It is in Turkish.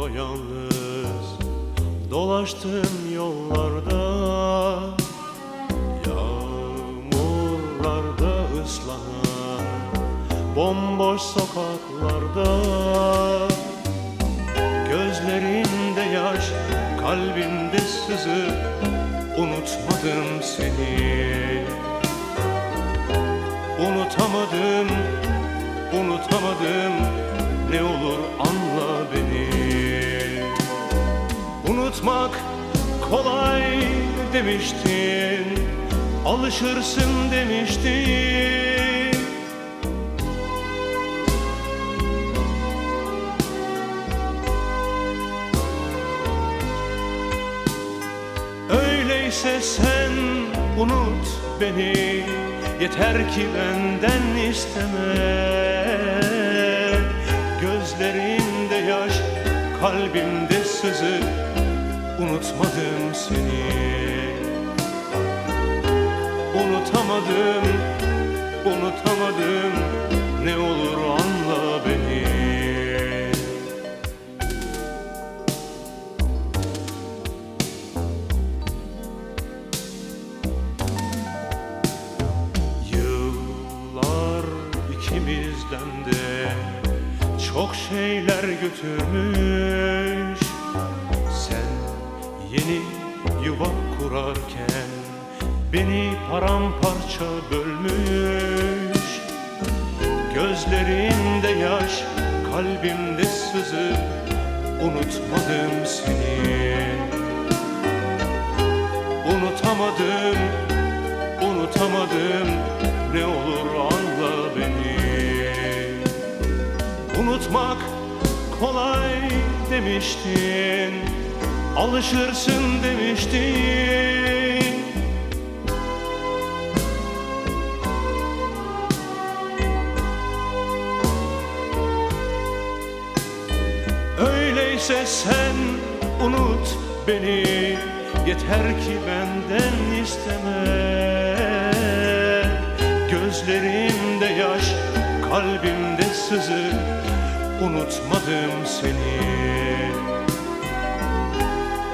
yapayalnız Dolaştım yollarda. Yağmurlarda ıslanan Bomboş sokaklarda. Gözlerinde yaş Kalbimde sızı Unutmadım seni. Unutamadım Unutamadım Ne olur anla Unutmak kolay demiştin Alışırsın demiştin. Öyleyse sen unut beni Yeter ki benden isteme. Gözlerinde yaş, kalbimde sızı Unutmadım seni. Unutamadım, unutamadım. Ne olur anla beni. Yıllar ikimizden de çok şeyler götürmüş yuva kurarken beni paramparça bölmüş. Gözlerinde yaş, kalbimde sızı Unutmadım seni. Unutamadım, unutamadım Ne olur anla beni. Unutmak kolay demiştin Alışırsın demiştin Öyleyse sen unut beni. Yeter ki benden isteme. Gözlerimde yaş, kalbimde sızı. Unutmadım seni